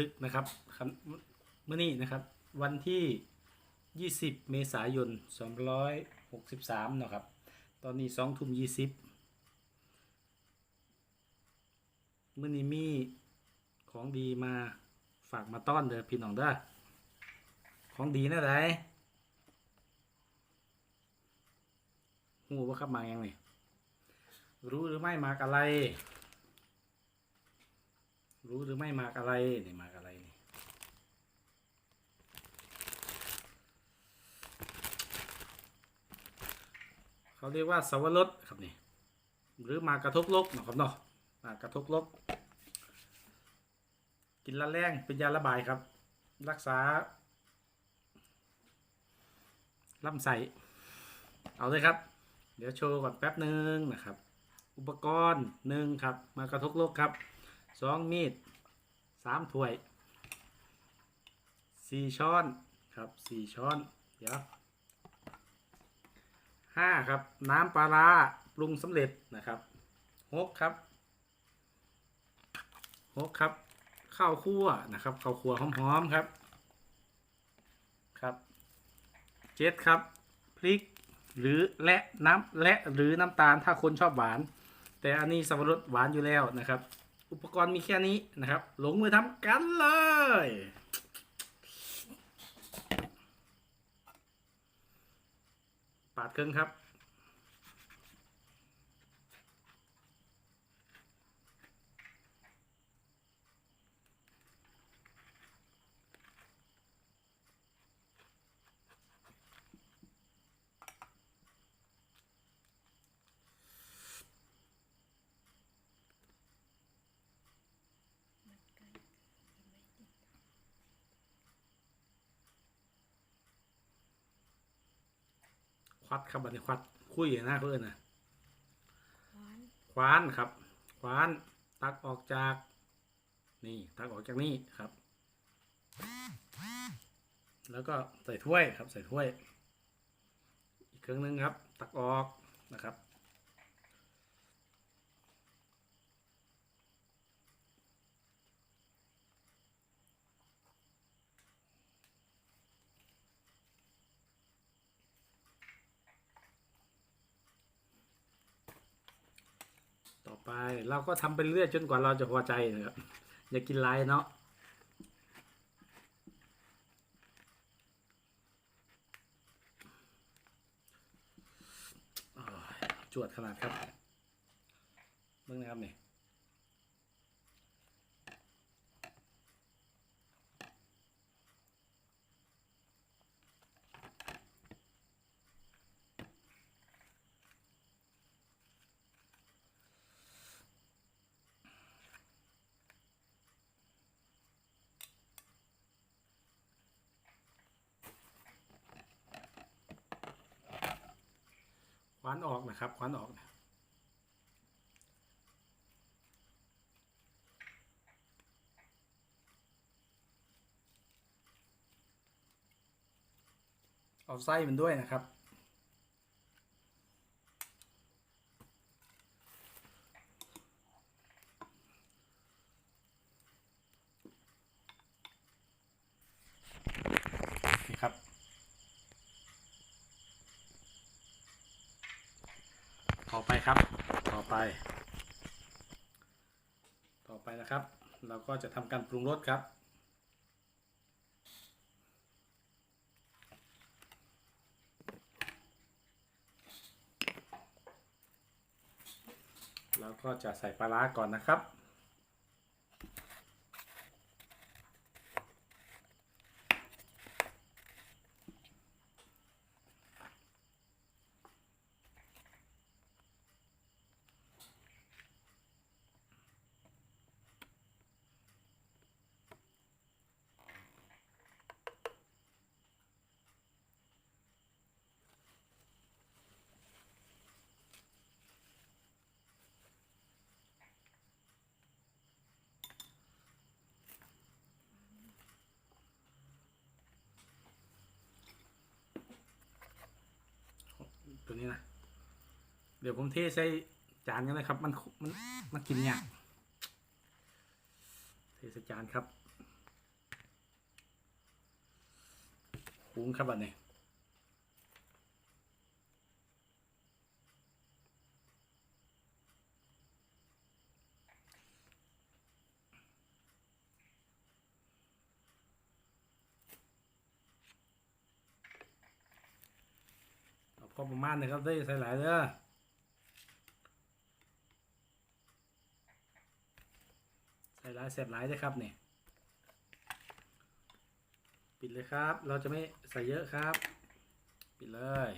ดึกนะครับเมื่อนี้นะครับ วันที่ 20 เมษายน 263นะครับ ตอนนี้2ทุ่ม20เมื่อนี้มีของดีมาฝากมาต้อนเด้อพี่น้องเด้อของดีนะไดหูว่าครับมายังไงรู้หรือไม่มากอะไร รู้หรือไม่มากอะไรนี่มากอะไรนี่เขาเรียกว่าสวรสครับนี่หรือมากระทบลกนะครับเนาะมากระทบลกกินละแรงเป็นยาระบายครับ รักษาลำไส้เอาเลยครับ เดี๋ยวโชว์ก่อนแป๊บหนึ่งนะครับ อุปกรณ์หนึ่งครับ มากระทบลกครับ สองมีดสามถ้วยสี่ช้อนครับสี่ช้อนเดี๋ยวห้าครับ น้ำปลาร้าปรุงสำเร็จนะครับหกครับหกครับ ข้าวคั่วนะครับ ข้าวคั่วหอมๆครับ ครับเจ็ดครับ พริกหรือและน้ำและหรือน้ำตาลถ้าคนชอบหวาน แต่อันนี้สับปะรดหวานอยู่แล้วนะครับ อุปกรณ์มีแค่นี้นะครับ ลงมือทำกันเลย ปาดเครื่องครับ วัดครับบันนี้ควัดคุยนะเพื่อนนะหวานคว้านครับคว้านตักออกจาก นี่ตักออกจากนี่ครับ แล้วก็ใส่ถ้วยครับ ใส่ถ้วย อีกเครื่องนึงครับ ตักออกนะครับ ไปเราก็ทำไปเรื่อยจนกว่าเราจะพอใจนะครับอย่ากินไลเนาะจวดขนาดครับเบิ่งนะครับเนี่ย ว้านออกนะครับคว้านออกนะเอาไส้มันด้วยนะครับ นี่ครับ ต่อ ไปครับ ต่อไป ต่อไปนะครับ เราก็จะทำการปรุงรสครับเราก็จะใส่ปลาร้าก่อนนะครับ ตัวนี้นะเดี๋ยวผมเทใส่จานกันเลยครับ มันมันมันกินยากเทใส่จานครับหุงครับอันนี้ ก็ประมาณนะครับได้ใส่หลายเด้อใส่หลายเสร็จหลายเด้ครับเนี่ยปิดเลยครับ เราจะไม่ใส่เยอะครับ ปิดเลย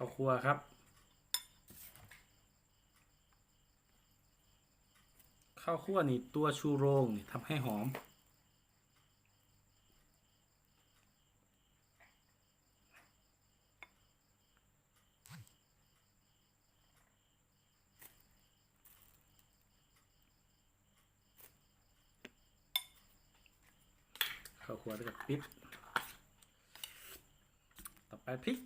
ข้าวคั่วครับ ข้าวคั่วนี่ตัวชูโรงนี่ทำให้หอม ข้าวคั่วแล้วก็ปิดต่อไปพริก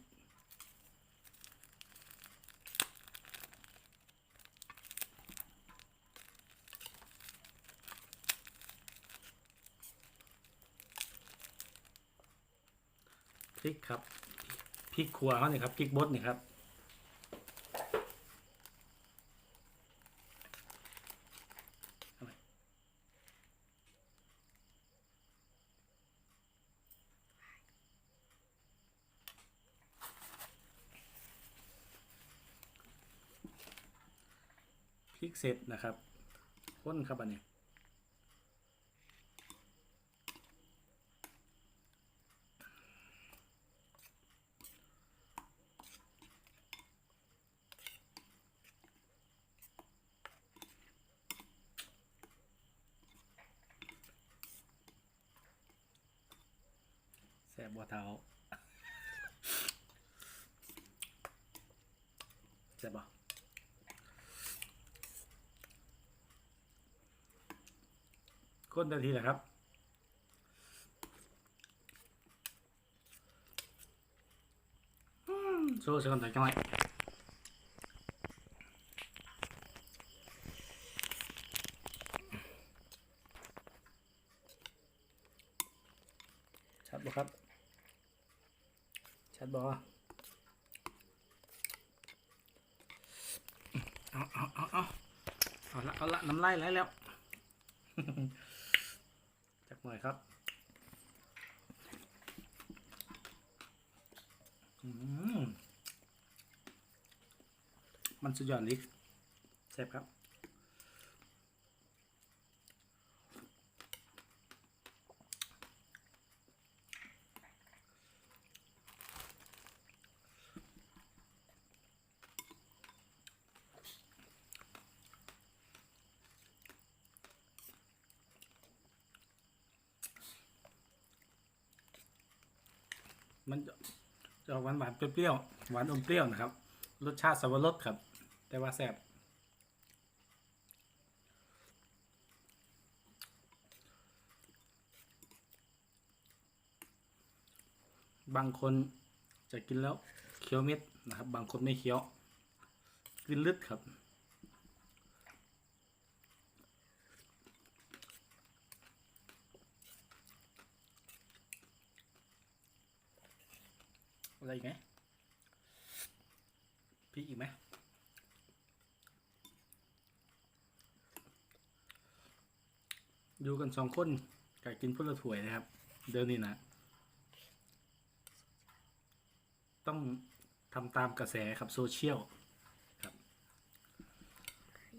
พริกครับพริกขัวเขาเนี่ยครับพริกบดเนี่ครับพริกเสร็จนะครับข้นครับอันนี้ บบัวเท้าแสบบ่คนทันทีแหละครับอืมสู้สักคนต่อจังไม่บ่ครับ ชัดบ่เอาเอาเอาเอาเอาละเอาละน้ำไหลไหลแล้ว จักหน่อยครับมมันสุดยอดลิแซ่บครับ มันจะจะออกหวานหวานๆ เปรี้ยวๆหวานอมเปรี้ยวนะครับ รสชาติสับปะรดครับ แต่ว่าแซ่บบางคนจะกินแล้วเคี้ยวเม็ดนะครับ บางคนไม่เคี้ยว กินลึดครับ อะไรอีกไหม พริกอีกไหมอยู่กันสองคนกกินพนละถ้วยนะครับ เดี๋ยวนี้นะ ต้องทำตามกระแสครับโซเชียลครับ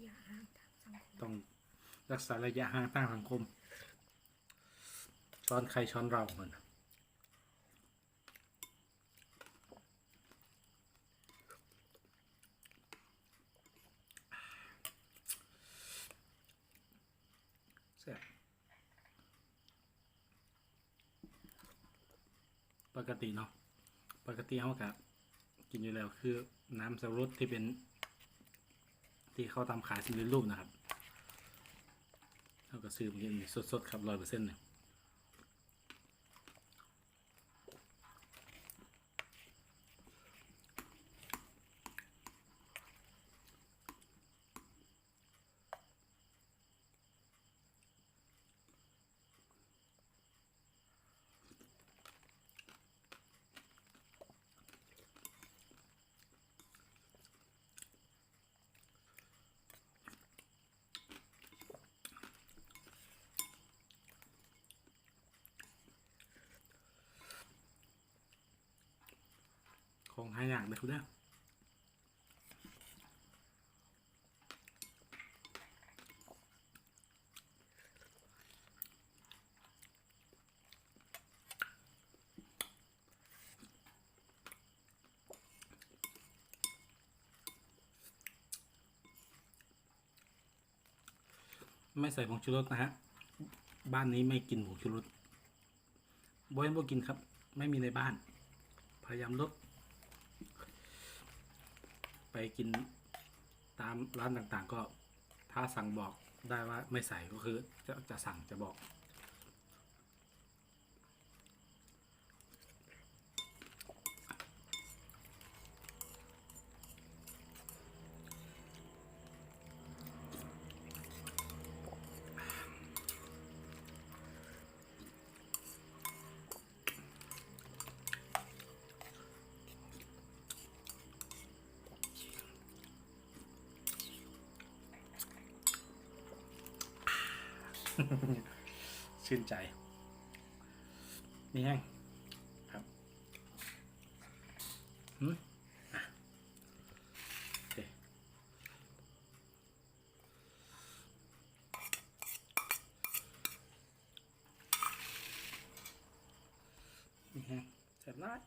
อย่าห่างทางสังคมต้องรักษาระยะห่างทางสังคมช้อนใครช้อนเราเหมือน ปกติเนาะปกติเขากับกินอยู่แล้วคือน้ำสับปะรดที่เป็น ที่เขาทำขายสำเร็จรูปนะครับเขาก็ซื้อมากินสดๆครับร้อยเปอร์เซ็นต์เนี่ย ของหายากเลยคุณเด้อไม่ใส่ผงชูรสนะฮะ บ้านนี้ไม่กินผงชูรสบอยบ่กินครับ ไม่มีในบ้าน พยายามลด ไปกินตามร้านต่างๆ ก็ถ้าสั่งบอกได้ว่าไม่ใส่ก็คือจะจะสั่งจะบอก ชื่นใจ นี่แห้งครับหืมอะโอเคนี่แห้งเสร็จแล้ว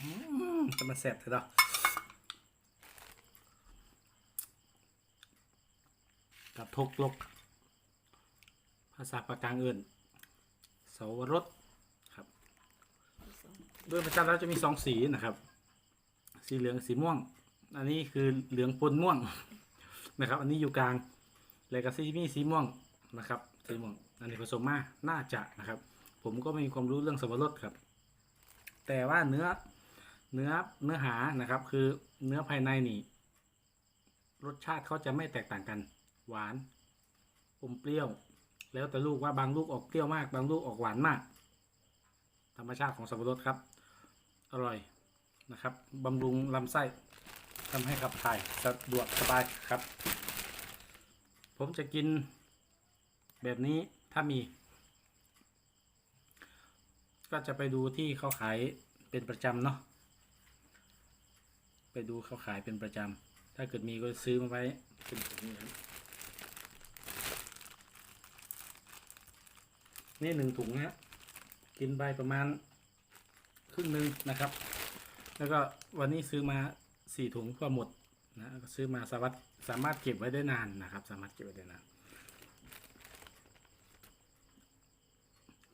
อืม จะมาแสบเถอะเนาะกับทกลก ภาษาปากกลางเอื่นเสาวรสครับโดยประจำแล้วจะมีสองสีนะครับ สีเหลืองสีม่วง อันนี้คือเหลืองปนม่วงนะครับ อันนี้อยู่กลางแล้วก็สีมีสีม่วงนะครับสีม่วงอันนี้ผสมมาน่าจะนะครับ ผมก็ไม่มีความรู้เรื่องสับปะรดครับ แต่ว่าเนื้อ เนื้อเนื้อหานะครับ คือเนื้อภายในนี่ รสชาติเขาจะไม่แตกต่างกัน หวานอมเปรี้ยว แล้วแต่ลูกว่าบางลูกออกเปรี้ยวมาก บางลูกออกหวานมาก ธรรมชาติของสับปะรดครับ อร่อยนะครับบำรุงลำไส้ทำให้ขับถ่ายสะดวกสบายครับ ผมจะกินแบบนี้ถ้ามี ก็จะไปดูที่เขาขายเป็นประจำเนาะ ไปดูเขาขายเป็นประจำ ถ้าเกิดมีก็ซื้อมาไว้เป็นแบบนี้ครับนี่หนึ่งถุงนะกินไปประมาณครึ่งหนึ่งนะครับ แล้วก็วันนี้ซื้อมาสี่ถุงก็หมดนะก็ซื้อมาสามารถสามารถเก็บไว้ได้นานนะครับ สามารถเก็บไว้ได้นาน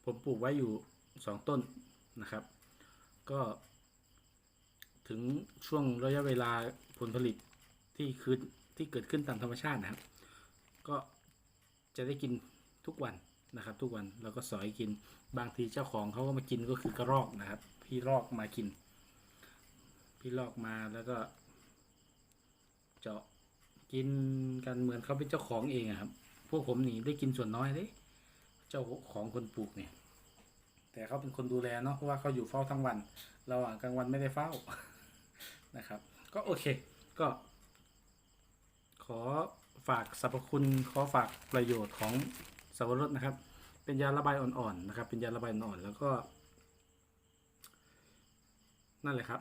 ผมปลูกไว้อยู่สองต้นนะครับ ก็ ถึงช่วงระยะเวลาผลผลิตที่คือที่เกิดขึ้นตามธรรมชาตินะครับ ก็จะได้กินทุกวันนะครับ ทุกวันแล้วก็สอยกินบางทีเจ้าของเขาก็มากินก็คือกระรอกนะครับ พี่รอกมากิน พี่รอกมาแล้วก็ เจาะกินกันเหมือนเขาเป็นเจ้าของเองครับ พวกผมนี่ได้กินส่วนน้อยเลยเจ้าของคนปลูกเนี่ย แต่เขาเป็นคนดูแลเนาะเพราะว่าเขาอยู่เฝ้าทั้งวัน เราอะกลางวันไม่ได้เฝ้า นะครับ ก็โอเค ก็ ขอฝากสรรพคุณขอฝากประโยชน์ของสับปะรดนะครับ เป็นยาระบายอ่อนๆนะครับ เป็นยาระบายอ่อนๆแล้วก็ นั่นแหละครับ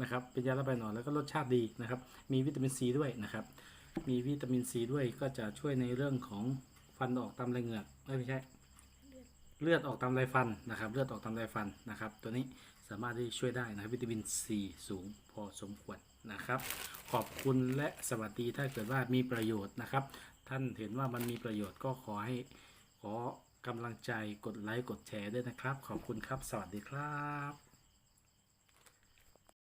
นะครับ เป็นยาระบายหนอนแล้วก็รสชาติดีนะครับ มีวิตามินซีด้วยนะครับ มีวิตามินซีด้วยก็จะช่วยในเรื่องของฟันออกตามไรเหงือกไม่ใช่เลือดออกตามไรฟันนะครับ เลือดออกตามไรฟันนะครับ ตัวนี้ สามารถที่ช่วยได้นะวิตามินซีสูงพอสมควรนะครับ ขอบคุณและสวัสดีถ้าเกิดว่ามีประโยชน์นะครับ ท่านเห็นว่ามันมีประโยชน์ก็ขอให้ขอกำลังใจกดไลค์กดแชร์ด้วยนะครับ ขอบคุณครับ สวัสดีครับ